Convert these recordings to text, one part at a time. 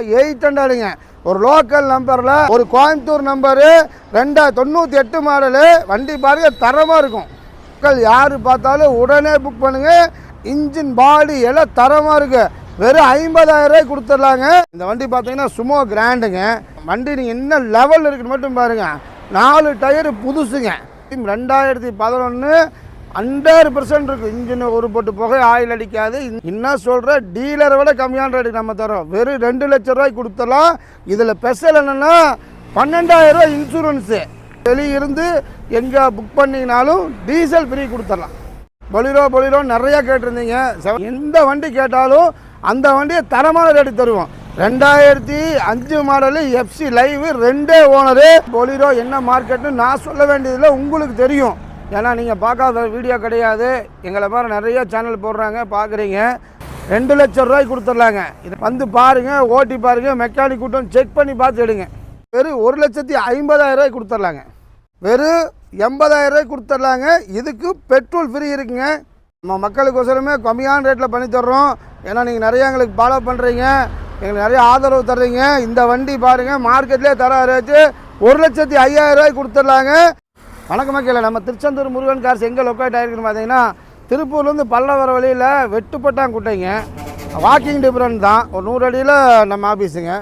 Eight ஹண்ட்ரடுங்க ஒரு local நம்பரில் ஒரு கோயம்புத்தூர் நம்பரு ரெண்டா தொண்ணூற்றி எட்டு மாடலு. வண்டி பாருங்க தரமாக இருக்கும். மக்கள் யார் பார்த்தாலும் உடனே புக் பண்ணுங்கள் இன்ஜின் பாடி எல்லாம் தரமாக இருக்கு. வெறும் ஐம்பதாயிரம் ரூபாய் கொடுத்துடலாங்க. இந்த வண்டி பார்த்தீங்கன்னா சுமோ கிராண்டுங்க. வண்டி நீங்கள் என்ன லெவல் இருக்குன்னு மட்டும் பாருங்க. நாலு டயரு புதுசுங்க. ரெண்டாயிரத்தி பதினொன்று ஹண்ட்ரட் பர்சன்ட் இருக்கு இன்ஜின் ஒரு போட்டு புகை ஆயில் அடிக்காது. என்ன சொல்ற? டீலரை விட கம்மியான ரேட்டுக்கு நம்ம தரோம் வெறும் ரெண்டு லட்ச ரூபாய்க்கு கொடுத்தலாம் இதில் ஸ்பெஷல் என்னன்னா பன்னெண்டாயிரம் ரூபாய் இன்சூரன்ஸு வெளியிருந்து எங்கே புக் பண்ணிங்கனாலும் டீசல் ஃப்ரீ கொடுத்துடலாம் பொலிரோ பொலிரோ நிறைய கேட்டிருந்தீங்க. எந்த வண்டி கேட்டாலும் அந்த வண்டியை தரமான ரேட்டு தருவோம். ரெண்டாயிரத்தி அஞ்சு மாடலு எஃப்சி லைவ் ரெண்டே ஓனரு பொலிரோ என்ன மார்க்கெட்னு நான் சொல்ல வேண்டியதில்லை. உங்களுக்கு தெரியும். ஏன்னா நீங்கள் பார்க்காத வீடியோ கிடையாது. எங்களை மாதிரி நிறைய சேனல் போடுறாங்க பார்க்குறீங்க. ரெண்டு லட்சம் ரூபாய்க்கு கொடுத்துட்லாங்க. இதை வந்து பாருங்கள் ஓட்டி பாருங்கள் மெக்கானிக் கூட்டம் செக் பண்ணி பார்த்து எடுங்க. வெறும் ஒரு லட்சத்தி ஐம்பதாயிரரூவாய்க்கு கொடுத்துட்லாங்க. வெறும் எண்பதாயிரரூவாய்க்கு கொடுத்துட்லாங்க. இதுக்கு பெட்ரோல் ஃப்ரீ இருக்குங்க. நம்ம மக்களுக்கோசரமே கம்மியான ரேட்டில் பண்ணி தர்றோம். ஏன்னா நீங்கள் நிறையா எங்களுக்கு ஃபாலோ பண்ணுறீங்க எங்களுக்கு நிறைய ஆதரவு தர்றீங்க. இந்த வண்டி பாருங்கள் மார்க்கெட்லேயே தர ரேட்டு ஒரு லட்சத்தி ஐயாயிரரூவாய்க்கு கொடுத்துட்லாங்க. வணக்க மக்கள் நம்ம திருச்செந்தூர் முருகன் கார்ஸ் எங்கே லொக்கேட் ஆகிருக்குன்னு பார்த்தீங்கன்னா திருப்பூர்லேருந்து பல்லவர வழியில் வெட்டுப்பட்டாங்குட்டைங்க வாக்கிங் டிஃப்ரெண்ட் தான். ஒரு நூறு அடியில் நம்ம ஆஃபீஸுங்க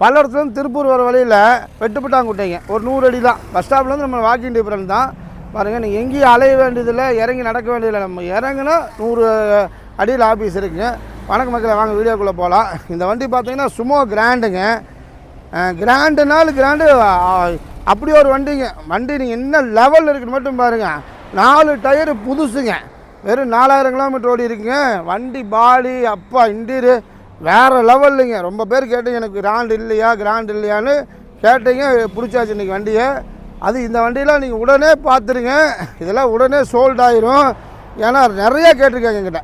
பல்லடத்துலேருந்து திருப்பூர் வர வழியில் வெட்டுப்பட்டாங்குட்டைங்க ஒரு நூறு அடி தான் பஸ் ஸ்டாப்லேருந்து நம்ம வாக்கிங் டிஃப்ரெண்ட் தான். பாருங்கள் நீங்கள் எங்கேயும் அலைய வேண்டியதில்லை. இறங்கி நடக்க வேண்டியதில்லை. நம்ம இறங்கினா நூறு அடியில் ஆஃபீஸ் இருக்குங்க. வணக்க மக்களை வாங்க வீடியோக்குள்ளே போகலாம் இந்த வண்டி பார்த்தீங்கன்னா சுமோ கிராண்டுங்க. கிராண்டுனாலும் கிராண்டு அப்படி ஒரு வண்டிங்க வண்டி நீங்கள் என்ன லெவலில் இருக்குன்னு மட்டும் பாருங்கள் நாலு டயரு புதுசுங்க. வெறும் நாலாயிரம் கிலோமீட்டர் ஓடி இருக்குங்க. வண்டி பாடி அப்பா இண்டீரு வேறு லெவல்லுங்க ரொம்ப பேர் கேட்டீங்க எனக்கு கிராண்ட் இல்லையா கிராண்ட் இல்லையான்னு கேட்டீங்க பிடிச்சாச்சு இன்றைக்கி வண்டியை. அது இந்த வண்டியெலாம் நீங்கள் உடனே பார்த்துருங்க இதெல்லாம் உடனே சோல்ட் ஆயிரும். ஏன்னா நிறையா கேட்டிருக்காங்க எங்கிட்ட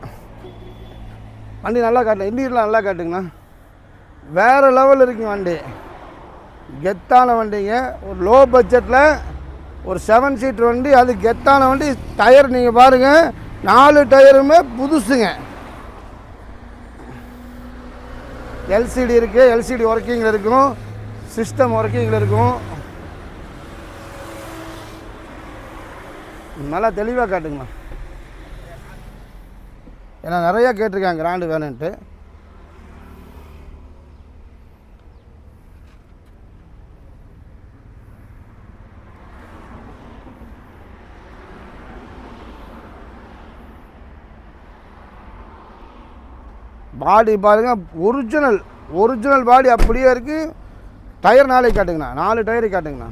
வண்டி நல்லா காட்டுங்க இன்டீரியர்லாம் நல்லா காட்டுங்கண்ணா. வேறு லெவல் இருக்குங்க வண்டி. கெத்தான வண்டிங்க. ஒரு லோ பட்ஜெட்டில் ஒரு செவன் சீட் வண்டி அது கெத்தான வண்டி. டயர் நீங்கள் பாருங்கள் நாலு டயருமே புதுசுங்க. எல்சிடி இருக்குது எல்சிடி ஒர்க்கிங்கில் இருக்கும். சிஸ்டம் ஒர்க்கிங்கில் இருக்கும். நல்லா தெளிவாக காட்டுங்கண்ணா ஏன்னா நிறையா கேட்டிருக்காங்க கிராண்டு வேணுன்ட்டு பாடி பாருங்கள் ஒரிஜினல் ஒரிஜினல் பாடி அப்படியே இருக்குது டயர் நாளைக்கு காட்டுங்கண்ணா. நாலு டயரு காட்டுங்கண்ணா.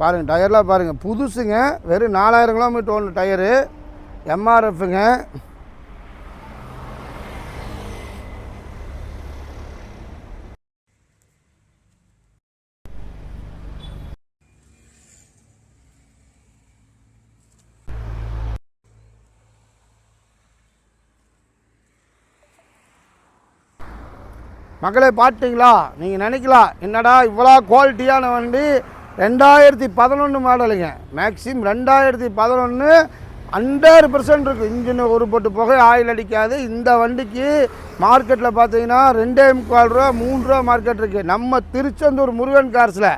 பாருங்கள் டயர்லாம் பாருங்கள் புதுசுங்க வெறும் நாலாயிரம் கிலோமீட்டர் ஒன்று டயரு எம்ஆர்எஃப்ங்க மக்களை பார்த்தீங்களா நீங்கள் நினைக்கலாம் என்னடா இவ்வளோ குவாலிட்டியான வண்டி? ரெண்டாயிரத்தி பதினொன்று மாடலுங்க. மேக்ஸிமம் ரெண்டாயிரத்தி பதினொன்று ஹண்ட்ரட் பர்சன்ட் இருக்குது இன்ஜின் ஒரு போட்டு புகை ஆயில் அடிக்காது. இந்த வண்டிக்கு மார்க்கெட்டில் பார்த்தீங்கன்னா ரெண்டே முக்கால் ரூபா மூணு ரூபா மார்க்கெட் இருக்குது நம்ம திருச்செந்தூர் முருகன் கார்ஸில்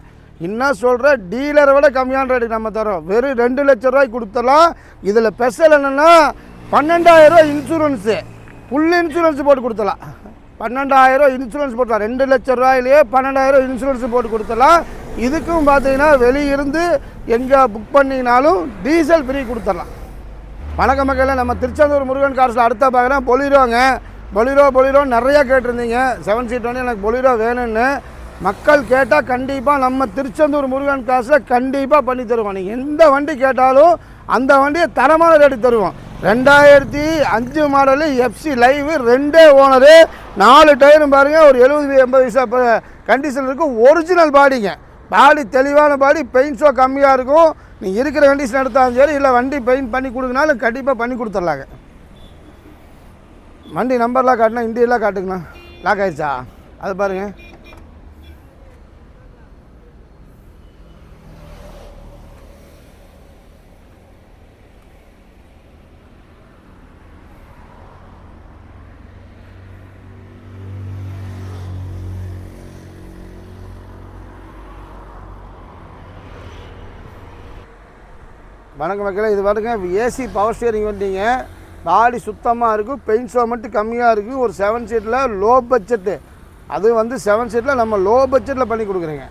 என்ன சொல்கிற டீலரை விட கம்மியான ரேட்டு நம்ம தரோம் வெறும் ரெண்டு லட்ச ரூபாய்க்கு கொடுத்தலாம் இதில் ஸ்பெஷல் என்னென்னா பன்னெண்டாயிரம் ரூபா இன்சூரன்ஸு ஃபுல் இன்சூரன்ஸ் போட்டு கொடுத்தலாம் பன்னெண்டாயிரம் இன்சூரன்ஸ் போட்டலாம். ரெண்டு லட்ச ரூபாயிலேயே பன்னெண்டாயிரம் இன்சூரன்ஸ் போட்டு கொடுத்துடலாம். இதுக்கும் பார்த்தீங்கன்னா வெளியிருந்து எங்கே புக் பண்ணிங்கனாலும் டீசல் ஃப்ரீ கொடுத்துடலாம். வணக்க மக்கள் நம்ம திருச்செந்தூர் முருகன் கார்ஸில் அடுத்த பார்க்குறேன் பொலிரோங்க. பொலிரோ பொலிரோ நிறையா கேட்டிருந்தீங்க. செவன் சீட் வந்து எனக்கு பொலிரோ வேணும்னு. மக்கள் கேட்டால் கண்டிப்பாக நம்ம திருச்செந்தூர் முருகன் காசில் கண்டிப்பாக பண்ணி தருவோம். நீங்கள் எந்த வண்டி கேட்டாலும் அந்த வண்டியை தரமான ரேட்டு தருவோம். ரெண்டாயிரத்தி அஞ்சு மாடலு எஃப்சி லைவு ரெண்டே ஓனரு நாலு டயரும் பாருங்கள் ஒரு எழுபது எண்பது வயசா கண்டிஷன் இருக்கும் ஒரிஜினல் பாடிங்க பாடி தெளிவான பாடி பெயிண்ட் ஷோ கம்மியாக இருக்கும். நீ இருக்கிற கண்டிஷன் எடுத்தாலும் சரி இல்லை வண்டி பெயிண்ட் பண்ணி கொடுக்குனாலும் கண்டிப்பாக பண்ணி கொடுத்துட்லாங்க வண்டி நம்பர்லாம் காட்டினா இண்டியெல்லாம் காட்டுங்கண்ணா. லாக் ஆயிடுச்சா? அது பாருங்கள் வணக்கம் மக்களே இது பாருங்க ஏசி பவர் ஸ்டியரிங் வந்தீங்க பாடி சுத்தமாக இருக்கும் பெயிண்ட் ஷோ மட்டும் கம்மியாக இருக்குது ஒரு செவன் சீட்டில் லோ பட்ஜெட்டு அது வந்து செவன் சீட்டில் நம்ம லோ பட்ஜெட்டில் பண்ணி கொடுக்குறேங்க.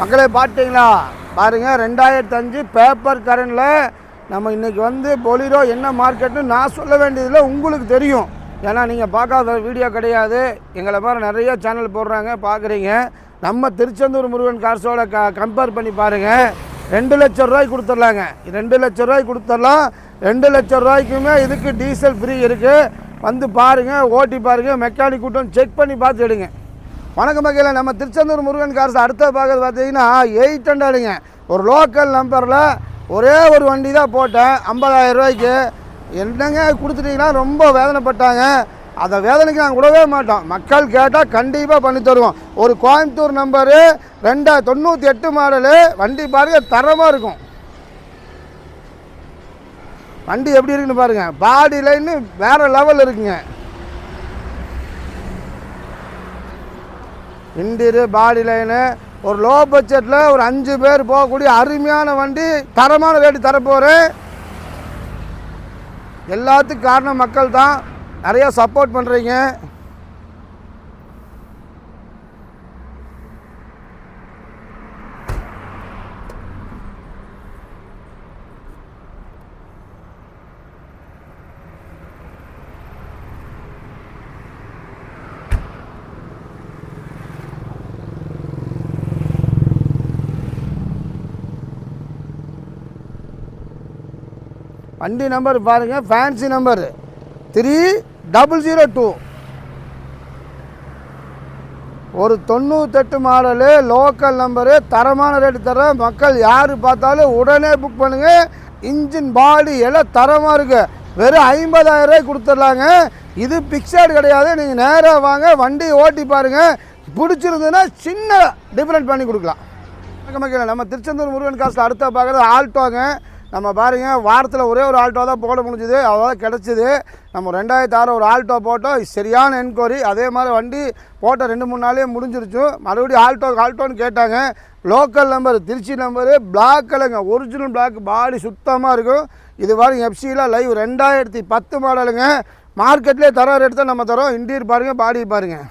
மக்களே பார்த்தீங்களா பாருங்கள் ரெண்டாயிரத்தஞ்சு பேப்பர் கரண்டில் நம்ம இன்றைக்கி வந்து பொலிரோ என்ன மார்க்கெட்னு நான் சொல்ல வேண்டியதில்லை உங்களுக்கு தெரியும். ஏன்னா நீங்கள் பார்க்காத வீடியோ கிடையாது. எங்களை மாதிரி நிறைய சேனல் போடுறாங்க பார்க்குறீங்க நம்ம திருச்செந்தூர் முருகன் காசோட க கம்பேர் பண்ணி பாருங்கள் ரெண்டு லட்ச ரூபாய்க்கு கொடுத்துட்லாங்க ரெண்டு லட்ச ரூபாய்க்கு கொடுத்துடலாம் ரெண்டு லட்ச ரூபாய்க்குமே இதுக்கு டீசல் ஃப்ரீ இருக்குது வந்து பாருங்கள் ஓட்டி பாருங்கள் மெக்கானிக் கூட்டம் செக் பண்ணி பார்த்து எடுங்க. வணக்கம் வகையில் நம்ம திருச்செந்தூர் முருகன் கார்ஸ் அடுத்த பார்க்கறது பார்த்தீங்கன்னா எயிட் ஹண்ட்ரடுங்க ஒரு லோக்கல் நம்பரில் ஒரே ஒரு வண்டி தான் போட்டேன் ஐம்பதாயிரம் ரூபாய்க்கு. என்னங்க கொடுத்துட்டீங்கன்னா ரொம்ப வேதனைப்பட்டாங்க. அதை வேதனைக்கு நாங்கள் விடவே மாட்டோம். மக்கள் கேட்டால் கண்டிப்பாக பண்ணி தருவோம். ஒரு கோயம்புத்தூர் நம்பரு ரெண்டா தொண்ணூற்றி எட்டு மாடலு வண்டி பாருங்க தரமாக இருக்கும். வண்டி எப்படி இருக்குன்னு பாருங்கள் பாடி லைன்னு வேறு லெவல் இருக்குங்க. இன்டீரியர் பாடி லைனு ஒரு லோ பட்ஜெட்டில் ஒரு அஞ்சு பேர் போகக்கூடிய அருமையான வண்டி தரமான ரேட்டு தரப்போகிறேன் எல்லாத்துக்கும் காரணம் மக்கள் தான் நிறையா சப்போர்ட் பண்ணுறீங்க வண்டி நம்பர் பாருங்கள் fancy number three double zero two ஒரு தொண்ணூத்தெட்டு மாடலு லோக்கல் நம்பரு தரமான ரேட்டு தர மக்கள் யார் பார்த்தாலும் உடனே புக் பண்ணுங்க. இன்ஜின் பாடி எல்லாம் தரமாக இருக்கு. வெறும் ஐம்பதாயிரம் ரூபாய் கொடுத்துட்லாங்க. இது பிக்சர்டு கிடையாது. நீங்கள் நேராக வாங்க வண்டி ஓட்டி பாருங்கள் பிடிச்சிருந்ததுன்னா சின்ன டிஃப்ரெண்ட் பண்ணி கொடுக்கலாம். மக்கள் நம்ம திருச்செந்தூர் முருகன் காசில் அடுத்த பார்க்குறது ஆல்டோங்க. நம்ம பாருங்க வாரத்தில் ஒரே ஒரு ஆல்டோ தான் போட முடிஞ்சுது. அதாவது கிடச்சிது. நம்ம ரெண்டாயிரத்தி ஆறு ஒரு ஆல்டோ போட்டோம். சரியான என்கொயரி. அதே மாதிரி வண்டி போட்ட ரெண்டு மூணு நாளே முடிஞ்சிருச்சு. மறுபடியும் ஆல்டோ ஆல்ட்டோன்னு கேட்டாங்க. Local number Trichy number black கலருங்க. ஒரிஜினல் பிளாக் பாடி சுத்தமாக இருக்கும். இது வரைக்கும் எஃப்சியில் லைவ் ரெண்டாயிரத்தி பத்து மாடலுங்க மார்க்கெட்லேயே தர ரேட்டு தான் நம்ம தரோம் இன்டீரியர் பாருங்கள் பாடி பாருங்கள்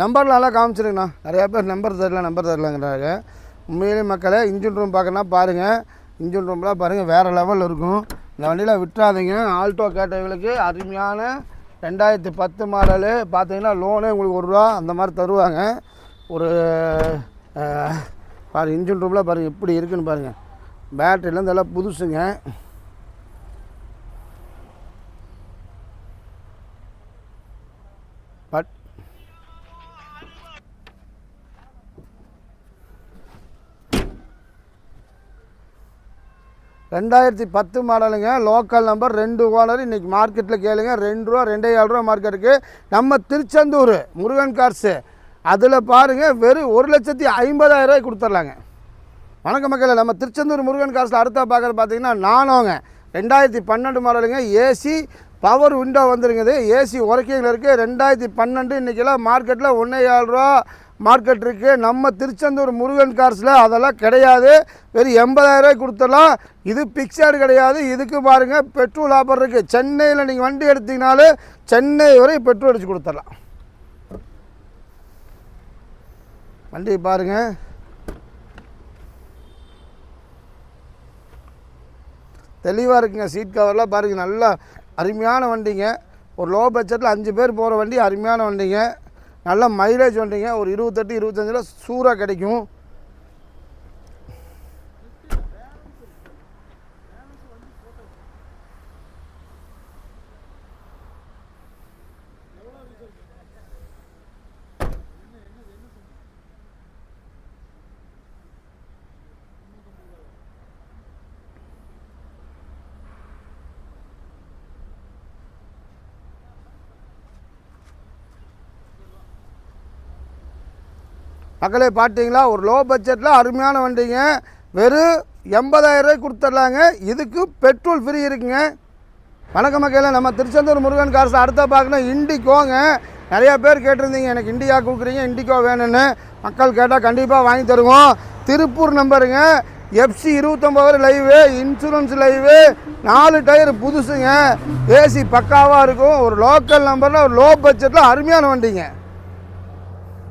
நம்பர் நல்லா காமிச்சிருங்கண்ணா. நிறையா பேர் நம்பர் தரல நம்பர் தரலங்கிறாங்க. உண்மையிலே மக்களை இன்ஜின் ரூம் பார்க்கணுன்னா பாருங்கள் இன்ஜின் ரூம்லாம் பாருங்கள் வேறு லெவலில் இருக்கும். இந்த வண்டியில் விட்டுறாதீங்க. ஆல்டோ கேட்டவங்களுக்கு அருமையான ரெண்டாயிரத்தி பத்து மாடலு பார்த்தீங்கன்னா லோனே உங்களுக்கு ஒரு ரூபா அந்த மாதிரி தருவாங்க. ஒரு பாரு இன்ஜின் ரூம்லாம் பாருங்கள் எப்படி இருக்குன்னு பாருங்கள் பேட்டரிலேருந்து எல்லாம் புதுசுங்க. ரெண்டாயிரத்தி பத்து மாடலுங்க. லோக்கல் நம்பர் ரெண்டு ஓனர் இன்றைக்கி மார்க்கெட்டில் கேளுங்க. ரெண்டு ரூபா ரெண்டே ஏழு ரூபா மார்க்கெட்டுக்கு நம்ம திருச்செந்தூர் முருகன் கார்ஸு அதில் பாருங்கள் வெறும் ஒரு லட்சத்தி ஐம்பதாயிரம் ரூபாய் கொடுத்துர்லாங்க. வணக்க மக்களை நம்ம திருச்செந்தூர் முருகன் காசில் அடுத்த பார்க்குறது பார்த்தீங்கன்னா நானோங்க. ரெண்டாயிரத்தி பன்னெண்டு மாடலுங்க. ஏசி பவர் விண்டோ வந்துருங்குது ஏசி உரைக்கிங்கில் இருக்குது ரெண்டாயிரத்தி பன்னெண்டு இன்றைக்கெல்லாம் மார்க்கெட்டில் ஒன்றே ஏழு ரூபா மார்க்கெட் இருக்குது நம்ம திருச்செந்தூர் முருகன் கார்ஸில் அதெல்லாம் கிடையாது. வெறும் எண்பதாயிரரூவாய்க்கு கொடுத்துடலாம். இது பிக்சர் கிடையாது. இதுக்கு பாருங்கள் பெட்ரோல் ஆஃபர் இருக்குது சென்னையில் நீங்கள் வண்டி எடுத்தீங்கனாலும் சென்னை வரை பெட்ரோல் அடித்து கொடுத்துடலாம். வண்டி பாருங்கள் தெளிவாக இருக்குங்க சீட் கவர்லாம் பாருங்கள் நல்லா அருமையான வண்டிங்க. ஒரு லோ பட்ஜெட்டில் அஞ்சு பேர் போகிற வண்டி அருமையான வண்டிங்க. நல்ல மைலேஜ் வந்துட்டீங்க ஒரு இருபத்தெட்டு இருபத்தஞ்சில் சூறாக கிடைக்கும். மக்களே பார்த்தீங்களா ஒரு லோ பட்ஜெட்டில் அருமையான வண்டிங்க. வெறும் எண்பதாயிரம் கொடுத்துட்லாங்க. இதுக்கு பெட்ரோல் ஃப்ரீ இருக்குங்க. வணக்க மக்களே நம்ம திருச்செந்தூர் முருகன் கார்ஸ் அடுத்த பார்க்கணும் இண்டிகோங்க. நிறையா பேர் கேட்டிருந்தீங்க எனக்கு இண்டிகா கொடுக்குறீங்க இண்டிகோ வேணும்னு. மக்கள் கேட்டால் கண்டிப்பாக வாங்கி தருவோம். திருப்பூர் நம்பருங்க. எஃப்சி இருபத்தொம்பது லைவு இன்சூரன்ஸ் லைவு நாலு டயர் புதுசுங்க. ஏசி பக்காவாக இருக்கும். ஒரு லோக்கல் நம்பரில் ஒரு லோ பட்ஜெட்டில் அருமையான வண்டிங்க.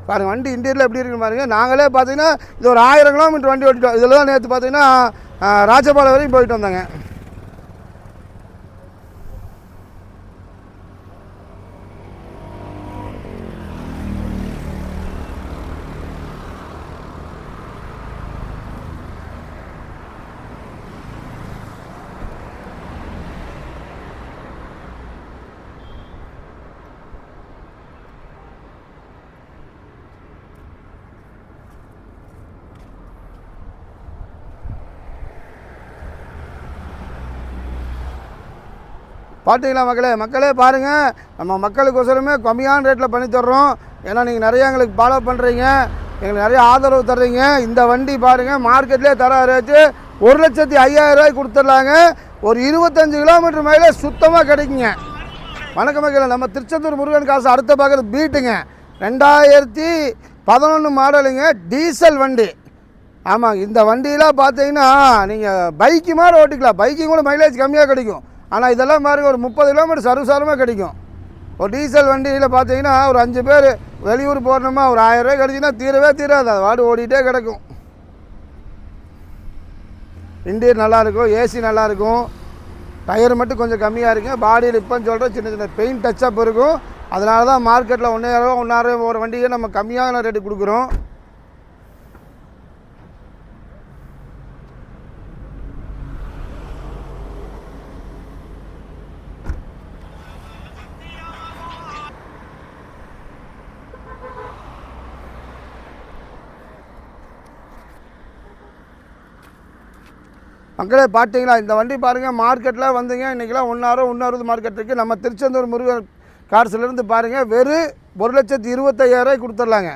பாருங்கள் வண்டி இன்டீரியரில் எப்படி இருக்குன்னு பாருங்கள் நாங்களே பார்த்தீங்கன்னா இது ஒரு ஆயிரம் கிலோமீட்டர் வண்டி ஓட்டிட்டோம். இதில் தான் நேற்று பார்த்தீங்கன்னா ராஜபாலை வரையும் போயிட்டு வந்தாங்க. பார்த்தீங்களா மக்களே. மக்களே பாருங்கள் நம்ம மக்களுக்கோசரமே கம்மியான ரேட்டில் பண்ணி தர்றோம். ஏன்னா நீங்கள் நிறையா எங்களுக்கு ஃபாலோ பண்ணுறீங்க எங்களுக்கு நிறைய ஆதரவு தர்றீங்க. இந்த வண்டி பாருங்கள் மார்க்கெட்லேயே தர ரேட்டு ஒரு லட்சத்தி ஐயாயிரரூவாய்க்கு கொடுத்துட்லாங்க. ஒரு இருபத்தஞ்சு கிலோமீட்டர் மேலே சுத்தமாக கிடைக்குங்க. வணக்கம் மக்களே நம்ம திருச்செந்தூர் முருகன் காசு அடுத்த பார்க்குறது பீட்டுங்க ரெண்டாயிரத்தி பதினொன்று மாடலுங்க டீசல் வண்டி. ஆமாங்க இந்த வண்டியெலாம் பார்த்தீங்கன்னா நீங்கள் பைக்கு மாதிரி ஓட்டிக்கலாம். பைக்கு கூட மைலேஜ் கம்மியாக கிடைக்கும். ஆனால் இதெல்லாம் பாருங்கள் ஒரு முப்பது கிலோமீட்டர் சர்வசாரமாக கிடைக்கும். ஒரு டீசல் வண்டியில் பார்த்தீங்கன்னா ஒரு அஞ்சு பேர் வெளியூர் போடணுமா ஒரு ஆயிரரூவா கிடச்சின்னா தீரவே தீராது அது வாடு ஓடிட்டே கிடக்கும். இண்டியர் நல்லாயிருக்கும் ஏசி நல்லாயிருக்கும் டயர் மட்டும் கொஞ்சம் கம்மியாக இருக்கும் பாடியில் இப்போன்னு சொல்கிற சின்ன சின்ன பெயிண்ட் டச்சப் இருக்கும் அதனால தான் மார்க்கெட்டில் ஒன்றாயிரம் ஒன்றாயிரம் ஒரு வண்டியை நம்ம கம்மியான ரேட்டு கொடுக்குறோம். மக்களே பார்த்தீங்களா? இந்த வண்டி பாருங்கள் மார்க்கெட்டில் வந்தீங்க இன்றைக்கெலாம் ஒன்றாயிரம் ஒன்றாவது மார்க்கெட் இருக்குது நம்ம திருச்செந்தூர் முருகன் கார்ஸ்லேருந்து பாருங்கள் வெறும் ஒரு லட்சத்தி இருபத்தையாயிரம் கொடுத்துர்லாங்க.